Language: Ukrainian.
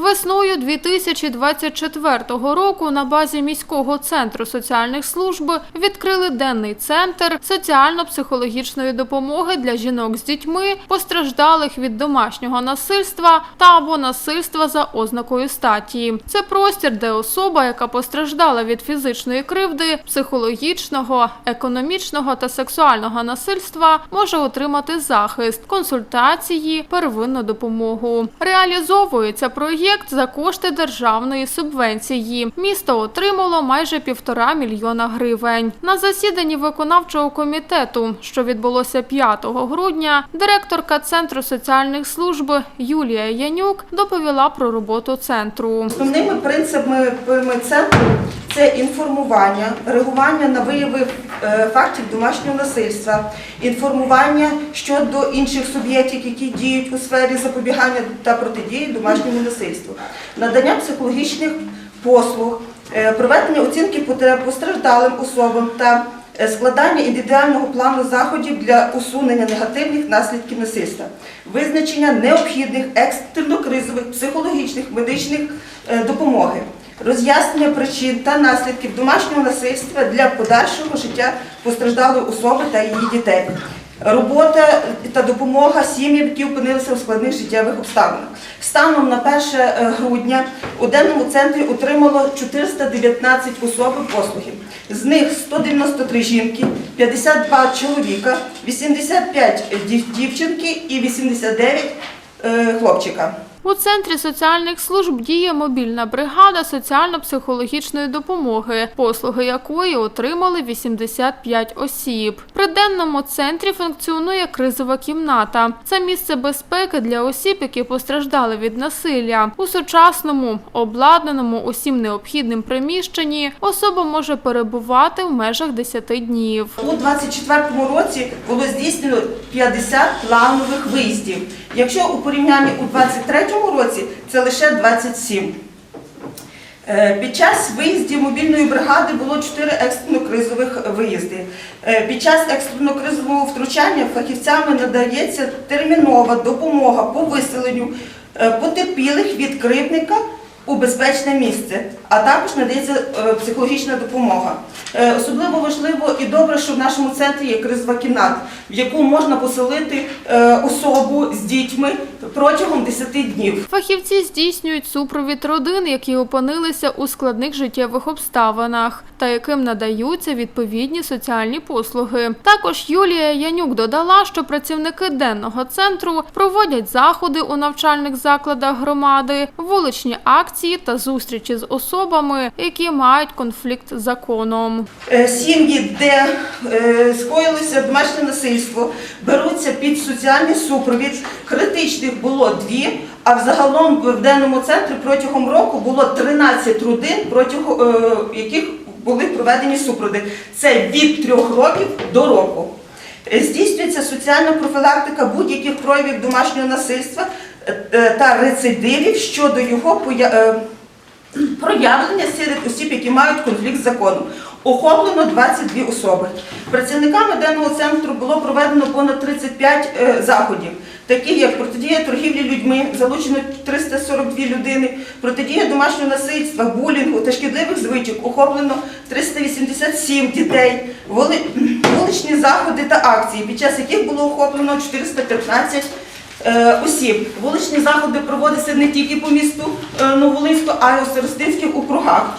Весною 2024 року на базі міського центру соціальних служб відкрили денний центр соціально-психологічної допомоги для жінок з дітьми, постраждалих від домашнього насильства та або насильства за ознакою статі. Це простір, де особа, яка постраждала від фізичної кривди, психологічного, економічного та сексуального насильства, може отримати захист, консультації, первинну допомогу. Реалізовується проєкт за кошти державної субвенції. Місто отримало майже півтора мільйона гривень. На засіданні виконавчого комітету, що відбулося 5 грудня, директорка центру соціальних служб Юлія Янюк доповіла про роботу центру. Основними принципами центру це інформування, реагування на вияви фактів домашнього насильства, інформування щодо інших суб'єктів, які діють у сфері запобігання та протидії домашньому насильству, надання психологічних послуг, е, проведення оцінки потреб постраждалим особам та е, складання індивідуального плану заходів для усунення негативних наслідків насильства, визначення необхідних екстрено-кризових психологічних медичних е, допомоги, роз'яснення причин та наслідків домашнього насильства для подальшого життя постраждалої особи та її дітей. Робота та допомога сім'ям, які опинилися у складних життєвих обставинах. Станом на 1 грудня у денному центрі отримало 419 особи послуги. З них 193 жінки, 52 чоловіка, 85 дів- дівчинки і 89 е, хлопчика. У центрі соціальних служб діє мобільна бригада соціально-психологічної допомоги, послуги якої отримали 85 осіб. При денному центрі функціонує кризова кімната. Це місце безпеки для осіб, які постраждали від насилля. У сучасному, обладнаному усім необхідним приміщенні особа може перебувати в межах 10 днів. У 2024 році було здійснено 50 планових виїздів. Якщо у порівнянні у 2023 році це лише 27. Е, Під час виїздів мобільної бригади було 4 екстрено-кризових виїзди. Е, Під час екстрено-кризового втручання фахівцями надається термінова допомога по виселенню е, потерпілих від кривдника у безпечне місце, а також надається е, психологічна допомога. Е, Особливо важливо і добре, що в нашому центрі є кризова кімната, в яку можна поселити е, особу з дітьми протягом 10 днів. Фахівці здійснюють супровід родин, які опинилися у складних життєвих обставинах, та яким надаються відповідні соціальні послуги. Також Юлія Янюк додала, що працівники денного центру проводять заходи у навчальних закладах громади, вуличні акції та зустрічі з особами, які мають конфлікт з законом. Е, Сім'ї, де е, скоїлося домашнє насильство, беруться під соціальний супровід. Критичних було дві, а взагалом в денному центрі протягом року було 13 родин, протягом е, яких були проведені супроводи. Це від трьох років до року. Здійснюється соціальна профілактика будь-яких проявів домашнього насильства та рецидивів щодо його е, проявлення серед осіб, які мають конфлікт з законом. Охоплено 22 особи. Працівниками денного центру було проведено понад 35 е, заходів, таких як протидія торгівлі людьми, залучено 342 людини, протидія домашнього насильства, булінгу та шкідливих звичок, охоплено 387 дітей, Вули- вуличні заходи та акції, під час яких було охоплено 415 е, осіб. Вуличні заходи проводяться не тільки по місту е, Новолинську, а й у Старостинських округах.